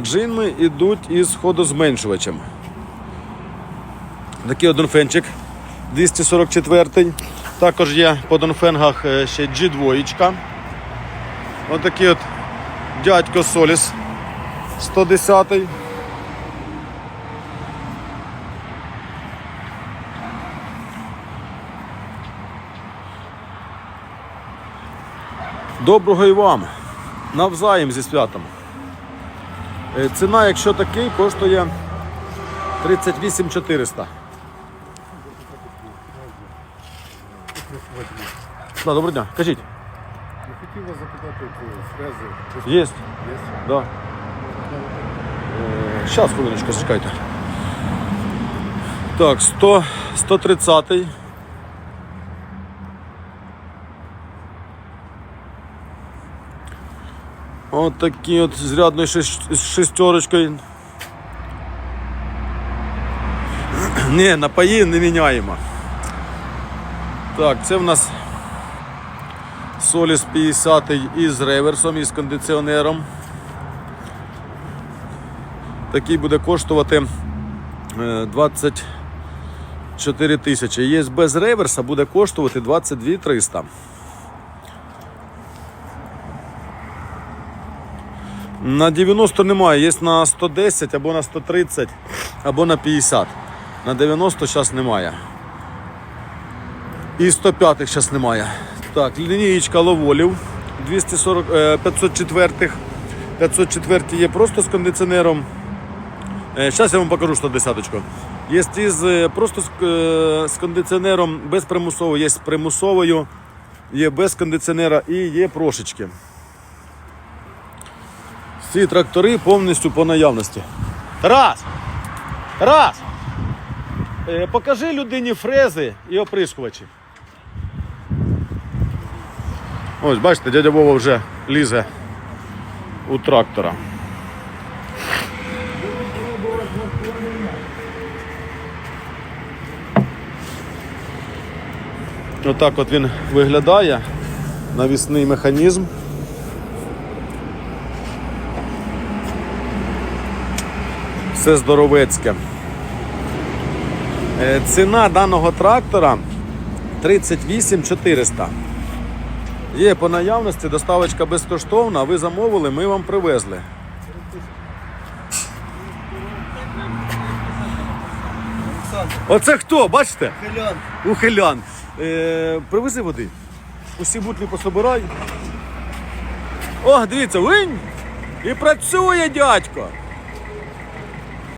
Джинми йдуть із ходозменшувачем. Такий один фенчик 244. Також є по донфенгах е, ще G2. Отакий от дядько Соліс 110. Доброго і вам! Навзаєм зі святом. Е, Ціна, якщо такий, коштує 38 400. Да, доброго дня. Кажіть. Я хотів вас запитати фрези. Є? Є? Да. Зараз, хвилиночку, зачекайте. Так, 100, 130. От такі от з рядною. Ні, напої не міняємо. Так, це в нас Соліс 50 із реверсом, із кондиціонером. Такий буде коштувати е, 24 тисячі. Є без реверса, буде коштувати 22 300. На 90 немає, є на 110 або на 130, або на 50. На 90 зараз немає. І 105 зараз немає. Так, лінієчка ловолів 240, е, 504. 504 є просто з кондиціонером. Зараз я вам покажу 110. Є із е, просто з, е, з кондиціонером без примусової, є з примусовою, є без кондиціонера і є прошечки. Всі трактори повністю по наявності. Раз! Раз! Е, покажи людині фрези і оприскувачі. Ось, бачите, дядя Вова вже лізе у трактора. Отак от він виглядає. Навісний механізм. Все здоровецьке. Е, Ціна даного трактора 38 400. Є по наявності, доставочка безкоштовна, ви замовили, ми вам привезли. Оце хто, бачите? Хилян. Ухилян. Е, привези води. Усі бутлі пособирай. О, дивіться, винь! І працює дядько.